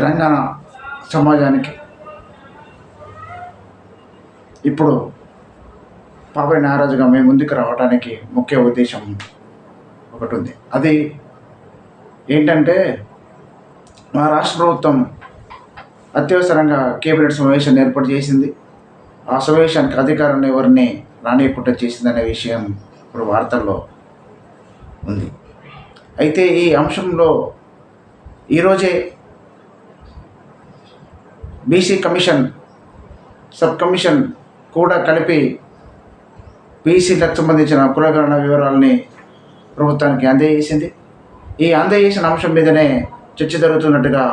తెలంగాణ సమాజానికి ఇప్పుడు పాపడి నారాజుగా మేము ముందుకు రావడానికి ముఖ్య ఉద్దేశం ఒకటి ఉంది అది ఏంటంటే మా రాష్ట్ర ప్రభుత్వం అత్యవసరంగా కేబినెట్ సమావేశాన్ని ఏర్పాటు చేసింది. ఆ సమావేశానికి అధికారులను ఎవరిని రానియకుండా చేసిందనే విషయం ఇప్పుడు వార్తల్లో ఉంది. అయితే ఈ అంశంలో ఈరోజే బీసీ కమిషన్ సబ్ కమిషన్ కూడా కలిపి బీసీలకు సంబంధించిన కులగణన వివరాలని ప్రభుత్వానికి అందజేసింది. ఈ అందజేసిన అంశం మీదనే చర్చ జరుగుతున్నట్టుగా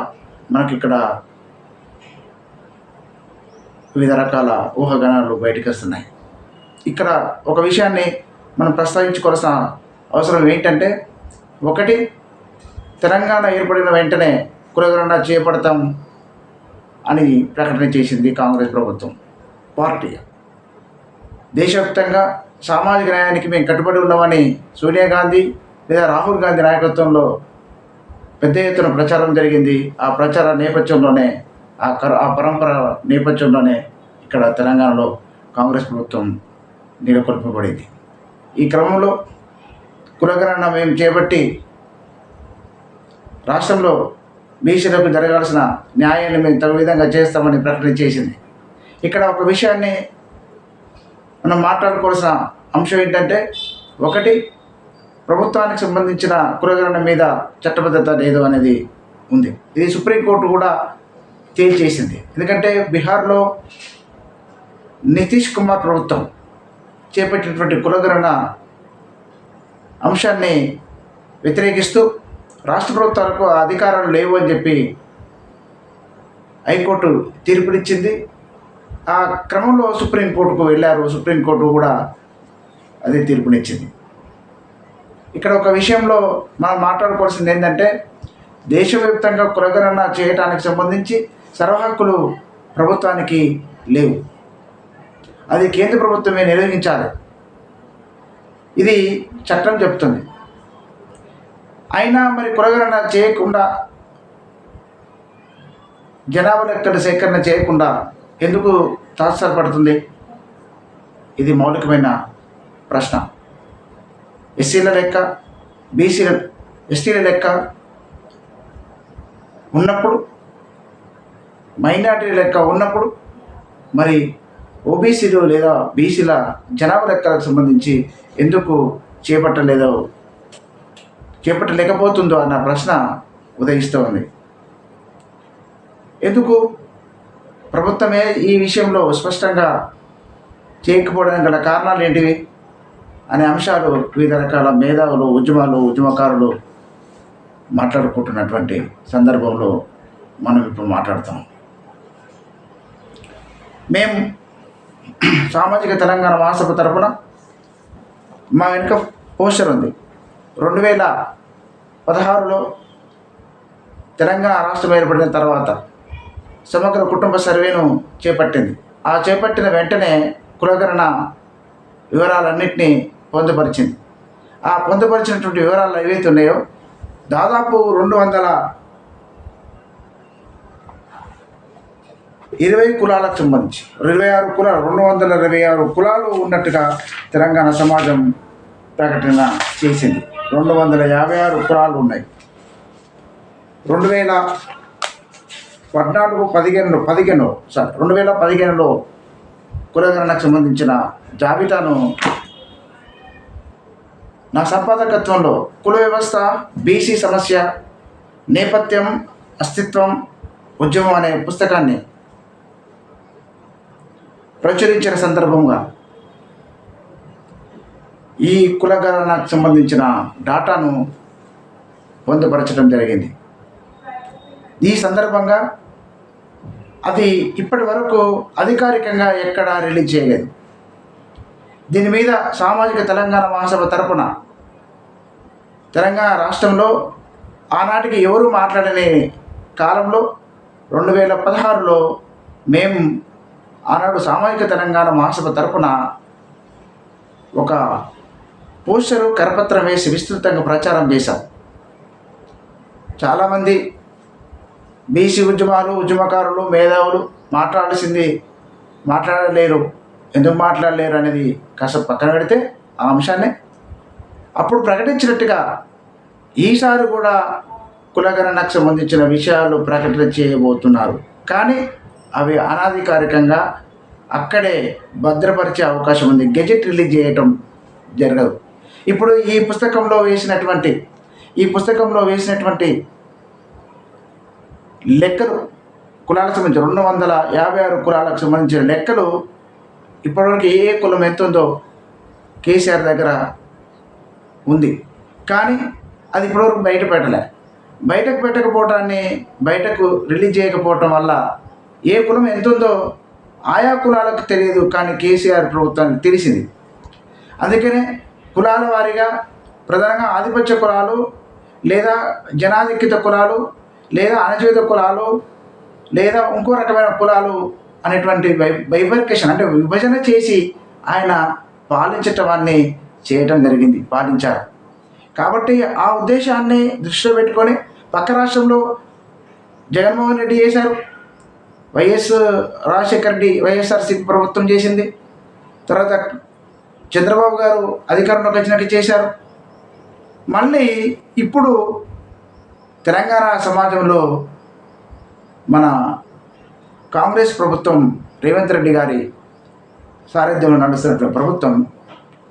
మనకి ఇక్కడ వివిధ రకాల ఊహాగానాలు బయటకు వస్తున్నాయి. ఇక్కడ ఒక విషయాన్ని మనం ప్రస్తావించుకోవాల్సిన అవసరం ఏంటంటే ఒకటి తెలంగాణ ఏర్పడిన వెంటనే కులగణన చేపడతాం అని ప్రకటన చేసింది కాంగ్రెస్ ప్రభుత్వం. పార్టీ. దేశవ్యాప్తంగా సామాజిక న్యాయానికి మేము కట్టుబడి ఉన్నామని సోనియా గాంధీ లేదా రాహుల్ గాంధీ నాయకత్వంలో పెద్ద ఎత్తున ప్రచారం జరిగింది. ఆ ప్రచార నేపథ్యంలోనే ఆ కర ఆ పరంపర నేపథ్యంలోనే ఇక్కడ తెలంగాణలో కాంగ్రెస్ ప్రభుత్వం నెలకొల్పబడింది. ఈ క్రమంలో కులగణన మేము చేపట్టి రాష్ట్రంలో బీసీలకు జరగాల్సిన న్యాయాన్ని మేము తగు విధంగా చేస్తామని ప్రకటన చేసింది. ఇక్కడ ఒక విషయాన్ని మనం మాట్లాడుకోవాల్సిన అంశం ఏంటంటే ఒకటి ప్రభుత్వానికి సంబంధించిన కులగణన మీద చట్టబద్ధత లేదు అనేది ఉంది. ఇది సుప్రీంకోర్టు కూడా తేల్చేసింది ఎందుకంటే బీహార్లో నితీష్ కుమార్ ప్రభుత్వం చేపట్టినటువంటి కులగణన అంశాన్ని వ్యతిరేకిస్తూ రాష్ట్ర ప్రభుత్వాలకు అధికారాలు లేవు అని చెప్పి హైకోర్టు తీర్పునిచ్చింది. ఆ క్రమంలో సుప్రీంకోర్టుకు వెళ్ళారు. సుప్రీంకోర్టు కూడా అదే తీర్పునిచ్చింది. ఇక్కడ ఒక విషయంలో మనం మాట్లాడుకోవాల్సింది ఏంటంటే దేశవ్యాప్తంగా కులగణన చేయడానికి సంబంధించి సర్వహక్కులు ప్రభుత్వానికి లేవు. అది కేంద్ర ప్రభుత్వమే నిర్వహించాలి. ఇది చట్టం చెప్తుంది. అయినా మరి పురగణన చేయకుండా జనాభా లెక్కల సేకరణ చేయకుండా ఎందుకు తాత్సారపడుతుంది ఇది మౌలికమైన ప్రశ్న. ఎస్సీల లెక్క బీసీల ఎస్టీల లెక్క ఉన్నప్పుడు మైనార్టీ లెక్క ఉన్నప్పుడు మరి ఓబీసీలు లేదా బీసీల జనాభా లెక్కలకు సంబంధించి ఎందుకు చేపట్టలేదో చేపట్టలేకపోతుందో అన్న ప్రశ్న ఉదయిస్తూ ఉంది ఎందుకు? ప్రభుత్వమే ఈ విషయంలో స్పష్టంగా చేయకపోవడానికి గల కారణాలు ఏంటివి? అనే అంశాలు వివిధ రకాల మేధావులు ఉద్యమాలు ఉద్యమకారులు మాట్లాడుకుంటున్నటువంటి సందర్భంలో మనం ఇప్పుడు మాట్లాడతాం. మేము సామాజిక తెలంగాణ వాసపు తరపున మా వెనుక పోస్టర్ ఉంది. రెండు వేల పదహారులో తెలంగాణ రాష్ట్రం ఏర్పడిన తర్వాత సమగ్ర కుటుంబ సర్వేను చేపట్టింది. ఆ చేపట్టిన వెంటనే కులగణన వివరాలన్నింటినీ పొందుపరిచింది. ఆ పొందుపరిచినటువంటి వివరాలు ఏవైతే ఉన్నాయో దాదాపు రెండు వందల ఇరవై కులాలకు సంబంధించి ఇరవై ఆరు కులాలు రెండు వందల ఇరవై ఆరు కులాలు ఉన్నట్టుగా తెలంగాణ సమాజం ప్రకటన చేసింది. రెండు వందల యాభై ఆరు ఉత్తరాలు ఉన్నాయి. రెండు వేల పద్నాలుగు పదిహేనులో పదిహేను సార్ రెండు వేల పదిహేనులో కులగణనకు సంబంధించిన జాబితాను నా సంపాదకత్వంలో కుల వ్యవస్థ బీసీ సమస్య నేపథ్యం అస్తిత్వం ఉద్యమం అనే పుస్తకాన్ని ప్రచురించిన సందర్భంగా ఈ కులగణనకు సంబంధించిన డాటాను పొందుపరచడం జరిగింది. ఈ సందర్భంగా అది ఇప్పటి వరకు అధికారికంగా ఎక్కడా రిలీజ్ చేయలేదు. దీని మీద సామాజిక తెలంగాణ మహాసభ తరపున తెలంగాణ రాష్ట్రంలో ఆనాటికి ఎవరు మాట్లాడని కాలంలో రెండు వేల పదహారులో మేము ఆనాడు సామాజిక తెలంగాణ మహాసభ తరపున ఒక పోస్టరు కరపత్రం వేసి విస్తృతంగా ప్రచారం చేశాం. చాలామంది బీసీ ఉద్యమాలు ఉద్యమకారులు మేధావులు మాట్లాడాల్సింది మాట్లాడలేరు. ఎందుకు మాట్లాడలేరు అనేది కాస్త పక్కన పెడితే ఆ అంశాన్ని. అప్పుడు ప్రకటించినట్టుగా ఈసారి కూడా కులగణనకు సంబంధించిన విషయాలు ప్రకటన చేయబోతున్నారు. కానీ అవి అనాధికారికంగా అక్కడే భద్రపరిచే అవకాశం ఉంది. గెజెట్ రిలీజ్ చేయటం జరగదు. ఇప్పుడు ఈ పుస్తకంలో వేసినటువంటి ఈ పుస్తకంలో వేసినటువంటి లెక్కలు కులాలకు సంబంధించి రెండు వందల యాభై ఆరు కులాలకు సంబంధించిన లెక్కలు ఇప్పటివరకు ఏ ఏ కులం ఎంత ఉందో కేసీఆర్ దగ్గర ఉంది. కానీ అది ఇప్పటివరకు బయట పెట్టలే బయటకు పెట్టకపోవటాన్ని బయటకు రిలీజ్ చేయకపోవటం వల్ల ఏ కులం ఎంత ఉందో ఆయా కులాలకు తెలియదు కానీ కేసీఆర్ ప్రభుత్వానికి తెలిసింది. అందుకనే కులాల వారీగా ప్రధానంగా ఆధిపత్య కులాలు లేదా జనాధిక్యత కులాలు లేదా అణచివేత కులాలు లేదా ఇంకో రకమైన కులాలు అనేటువంటి బై బైబర్కేషన్ అంటే విభజన చేసి ఆయన పాలించటవాన్ని చేయటం జరిగింది పాలించారు. కాబట్టి ఆ ఉద్దేశాన్ని దృష్టిలో పెట్టుకొని పక్క రాష్ట్రంలో జగన్మోహన్ రెడ్డి చేశారు. వైఎస్ రాజశేఖర రెడ్డి వైఎస్ఆర్సీపీ ప్రభుత్వం చేసింది. తర్వాత చంద్రబాబు గారు అధికారంలోకి వచ్చినట్టు చేశారు. మళ్ళీ ఇప్పుడు తెలంగాణ సమాజంలో మన కాంగ్రెస్ ప్రభుత్వం రేవంత్ రెడ్డి గారి సారథ్యంలో నడుస్తున్నటువంటి ప్రభుత్వం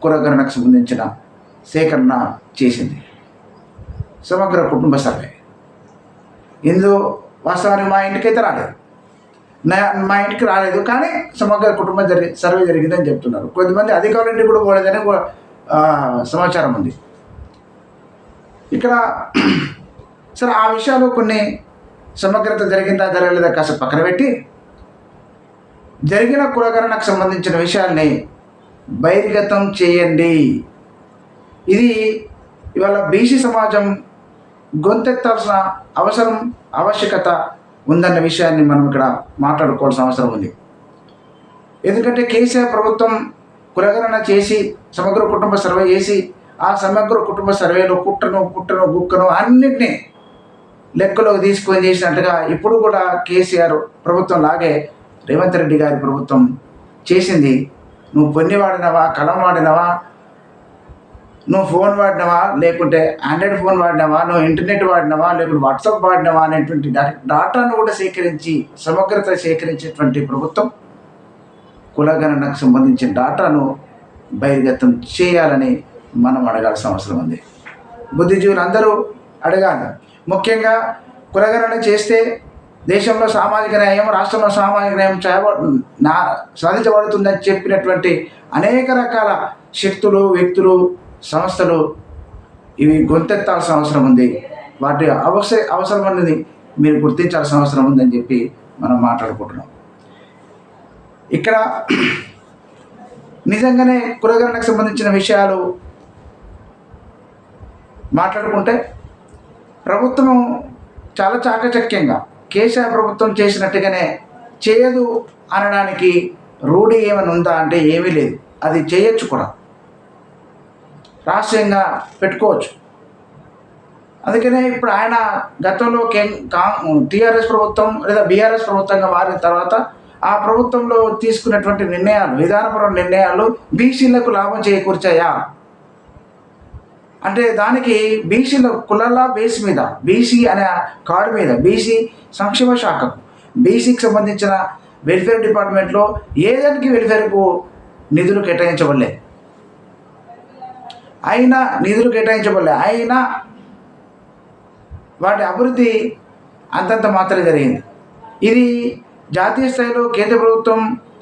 కులగణనకు సంబంధించిన సేకరణ చేసింది. సమగ్ర కుటుంబ సర్వే. ఇందు వాస్తవానికి మా ఇంటికైతే రాలేదు. నా మా ఇంటికి రాలేదు. కానీ సమగ్ర కుటుంబ జరిగి సర్వే జరిగిందని చెప్తున్నారు. కొద్దిమంది అధికారుల ఇంటికి కూడా పోలేదని సమాచారం ఉంది. ఇక్కడ సరే ఆ విషయాలు కొన్ని సమగ్రత జరిగిందా జరగలేదా కాస్త పక్కన పెట్టి జరిగిన కులగణనకు సంబంధించిన విషయాల్ని బహిర్గతం చేయండి. ఇది ఇవాళ బీసీ సమాజం గొంతెత్తాల్సిన అవసరం ఆవశ్యకత ఉందన్న విషయాన్ని మనం ఇక్కడ మాట్లాడుకోవాల్సిన అవసరం ఉంది. ఎందుకంటే కేసీఆర్ ప్రభుత్వం కులగణన చేసి సమగ్ర కుటుంబ సర్వే చేసి ఆ సమగ్ర కుటుంబ సర్వేలో కుట్టను పుట్టను గుక్కను అన్నింటినీ లెక్కలోకి తీసుకొని చేసినట్టుగా ఇప్పుడు కూడా కేసీఆర్ ప్రభుత్వం లాగే రేవంత్ రెడ్డి గారి ప్రభుత్వం చేసింది. నువ్వు పొన్ని వాడినవా కలం వాడినవా నువ్వు ఫోన్ వాడినవా? లేకుంటే ఆండ్రాయిడ్ ఫోన్ వాడినవా? నువ్వు ఇంటర్నెట్ వాడినవా? లేకుంటే వాట్సాప్ వాడినవా? అనేటువంటి డాటాను కూడా సేకరించి సమగ్రత సేకరించేటువంటి ప్రభుత్వం కులగణనకు సంబంధించిన డాటాను బహిర్గతం చేయాలని మనం అడగాల్సిన అవసరం ఉంది. బుద్ధిజీవులు అందరూ అడగాలి. ముఖ్యంగా కులగణన చేస్తే దేశంలో సామాజిక న్యాయం రాష్ట్రంలో సామాజిక న్యాయం చేయబ నా సాధించబడుతుందని చెప్పినటువంటి అనేక రకాల శక్తులు వ్యక్తులు సంస్థలు ఇవి గొంతెత్తాల్సిన అవసరం ఉంది. వాటి అవసర అవసరం అనేది మీరు గుర్తించాల్సిన అవసరం ఉందని చెప్పి మనం మాట్లాడుకుంటున్నాం. ఇక్కడ నిజంగానే కురగరణకు సంబంధించిన విషయాలు మాట్లాడుకుంటే ప్రభుత్వం చాలా చాకచక్యంగా కేసీఆర్ ప్రభుత్వం చేసినట్టుగానే చేయదు అనడానికి రూఢి ఏమైనా ఉందా అంటే ఏమీ లేదు. అది చేయొచ్చు కూడా. రహస్యంగా పెట్టుకోవచ్చు. అందుకనే ఇప్పుడు ఆయన గతంలో కే కా టీఆర్ఎస్ ప్రభుత్వం లేదా బీఆర్ఎస్ ప్రభుత్వంగా మారిన తర్వాత ఆ ప్రభుత్వంలో తీసుకున్నటువంటి నిర్ణయాలు విధానపరమైన నిర్ణయాలు బీసీలకు లాభం చేకూర్చాయా? అంటే దానికి బీసీల కులాల బేస్ మీద బీసీ అనే కార్డు మీద బీసీ సంక్షేమ శాఖకు బీసీకి సంబంధించిన వెల్ఫేర్ డిపార్ట్మెంట్లో ఏదానికి వెల్ఫేర్కు నిధులు కేటాయించవలేదు అయినా నిధులు కేటాయించబడలే. అయినా వాటి అభివృద్ధి అంతంత మాత్రమే జరిగింది. ఇది జాతీయ స్థాయిలో కేంద్ర ప్రభుత్వం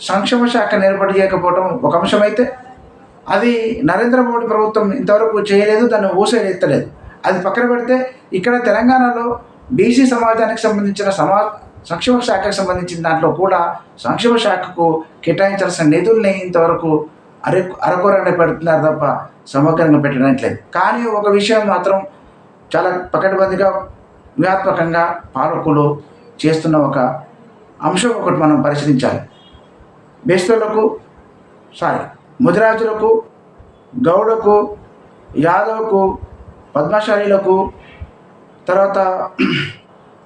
సంక్షేమ శాఖ ఏర్పాటు చేయకపోవడం ఒక అంశం అయితే అది నరేంద్ర మోడీ ప్రభుత్వం ఇంతవరకు చేయలేదు దాన్ని ఊసైడ్ ఎత్తలేదు అది పక్కన పెడితే ఇక్కడ తెలంగాణలో బీసీ సమాజానికి సంబంధించిన సమా సంక్షేమ శాఖకు సంబంధించిన దాంట్లో కూడా సంక్షేమ శాఖకు కేటాయించాల్సిన నిధుల్ని ఇంతవరకు అరకు అరకొరనే పెడుతున్నారు తప్ప సమగ్రంగా పెట్టడానికి కానీ ఒక విషయం మాత్రం చాలా పకడ్బందీగా వ్యూహాత్మకంగా పాలకులు చేస్తున్న ఒక అంశం ఒకటి మనం పరిశీలించాలి. బెస్తులకు సారీ ముదిరాజులకు గౌడకు యాదవ్కు పద్మశాలీలకు తర్వాత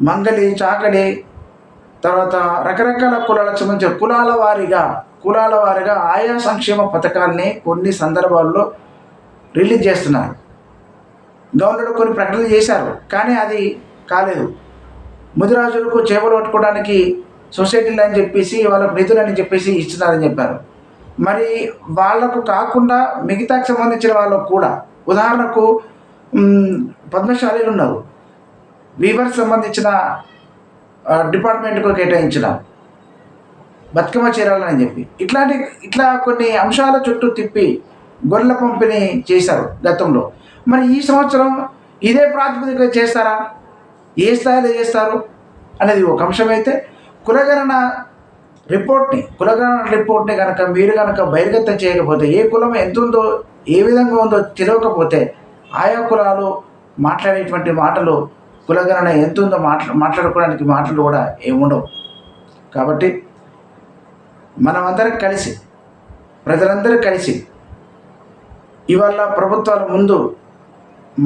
మంగలి చాకలి తర్వాత రకరకాల కులాలకు సంబంధించిన కులాల వారీగా కులాల వారీగా ఆయా సంక్షేమ పథకాల్ని కొన్ని సందర్భాల్లో రిలీజ్ చేస్తున్నారు. గవర్నర్ కొన్ని ప్రకటనలు చేశారు కానీ అది కాలేదు. ముదిరాజులకు చేపలు పట్టుకోవడానికి సొసైటీలు అని చెప్పేసి వాళ్ళకు నిధులని చెప్పేసి ఇస్తున్నారని చెప్పారు. మరి వాళ్ళకు కాకుండా మిగతాకి సంబంధించిన వాళ్ళకు కూడా ఉదాహరణకు పద్మశాలీలు ఉన్నారు. వీవర్స్ సంబంధించిన డిపార్ట్మెంట్కు కేటాయించిన బతుకమ్మ చీరాలని చెప్పి. ఇట్లాంటి ఇట్లా కొన్ని అంశాల చుట్టూ తిప్పి గొర్రెల పంపిణీ చేశారు గతంలో. మరి ఈ సంవత్సరం ఇదే ప్రాతిపదిక చేస్తారా? ఏ స్థాయిలో చేస్తారు? అనేది ఒక అంశం అయితే కులగణన రిపోర్ట్ని కులగణన రిపోర్ట్ని కనుక మీరు కనుక బహిర్గతం చేయకపోతే ఏ కులం ఎంత ఉందో ఏ విధంగా ఉందో తెలియకపోతే ఆయా కులాలు మాట్లాడేటువంటి మాటలు కులగణన ఎంత ఉందో మాట్లా మాట్లాడుకోవడానికి మాటలు కూడా ఏముండవు కాబట్టి మనమందరం కలిసి ప్రజలందరూ కలిసి ఇవాళ ప్రభుత్వాల ముందు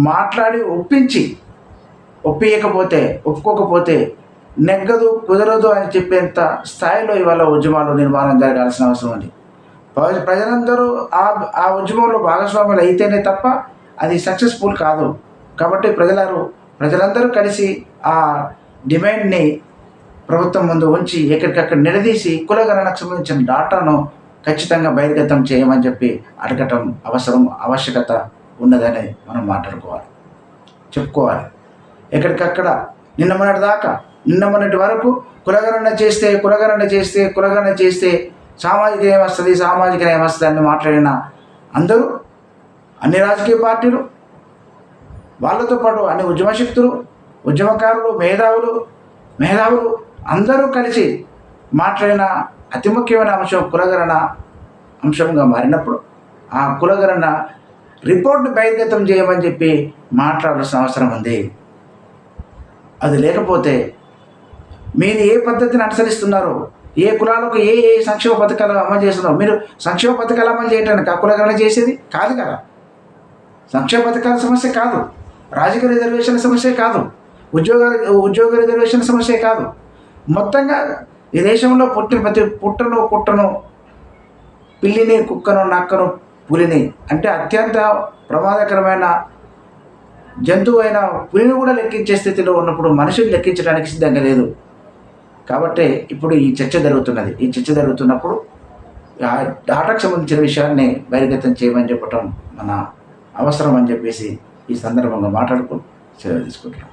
మాట్లాడి ఒప్పించి ఒప్పియకపోతే ఒప్పుకోకపోతే నెగ్గదు కుదరదు అని చెప్పేంత స్థాయిలో ఇవాళ ఉద్యమాలు నిర్మాణం జరగాల్సిన అవసరం ఉంది. ప్రజలందరూ ఆ ఆ ఉద్యమంలో భాగస్వాములు అయితేనే తప్ప అది సక్సెస్ఫుల్ కాదు. కాబట్టి ప్రజలారు ప్రజలందరూ కలిసి ఆ డిమాండ్ని ప్రభుత్వం ముందు ఉంచి ఎక్కడికక్కడ నిలదీసి కులగణనకు సంబంధించిన డాటాను ఖచ్చితంగా బహిర్గతం చేయమని చెప్పి అడగటం అవసరం ఆవశ్యకత ఉన్నదని మనం మాట్లాడుకోవాలి. చెప్పుకోవాలి. ఎక్కడికక్కడ నిన్న మొన్నటి దాకా నిన్న మొన్నటి వరకు కులగణన చేస్తే కులగణన చేస్తే కులగణన చేస్తే సామాజిక న్యాయం వస్తుంది సామాజిక న్యాయం వస్తుంది అని మాట్లాడిన అందరూ అన్ని రాజకీయ పార్టీలు వాళ్ళతో పాటు అన్ని ఉద్యమశక్తులు ఉద్యమకారులు మేధావులు మేధావులు అందరూ కలిసి మాట్లాడిన అతి ముఖ్యమైన అంశం కులగణన అంశంగా మారినప్పుడు ఆ కులగణన రిపోర్ట్ను బహిర్గతం చేయమని చెప్పి మాట్లాడాల్సిన అవసరం ఉంది. అది లేకపోతే మీరు ఏ పద్ధతిని అనుసరిస్తున్నారో ఏ కులాలకు ఏ ఏ సంక్షేమ పథకాలు అమలు చేస్తున్నారో మీరు సంక్షేమ పథకాలు అమలు చేయడానికి ఆ కులగణన చేసేది కాదు కదా? సంక్షేమ పథకాల సమస్య కాదు. రాజకీయ రిజర్వేషన్ సమస్య కాదు. ఉద్యోగ ఉద్యోగ రిజర్వేషన్ సమస్య కాదు. మొత్తంగా ఈ దేశంలో పుట్టిన ప్రతి పుట్టను పుట్టను పిల్లిని కుక్కను నక్కను పులిని అంటే అత్యంత ప్రమాదకరమైన జంతువు అయిన పులిని కూడా లెక్కించే స్థితిలో ఉన్నప్పుడు మనుషులు లెక్కించడానికి సిద్ధంగా లేదు. కాబట్టి ఇప్పుడు ఈ చర్చ జరుగుతున్నది. ఈ చర్చ జరుగుతున్నప్పుడు ఆ డాటాకు సంబంధించిన విషయాన్ని బహిర్గతం చేయమని చెప్పటం మన అవసరం అని చెప్పేసి ఈ సందర్భంగా మాట్లాడుకుని సెలవు తీసుకుంటున్నాం.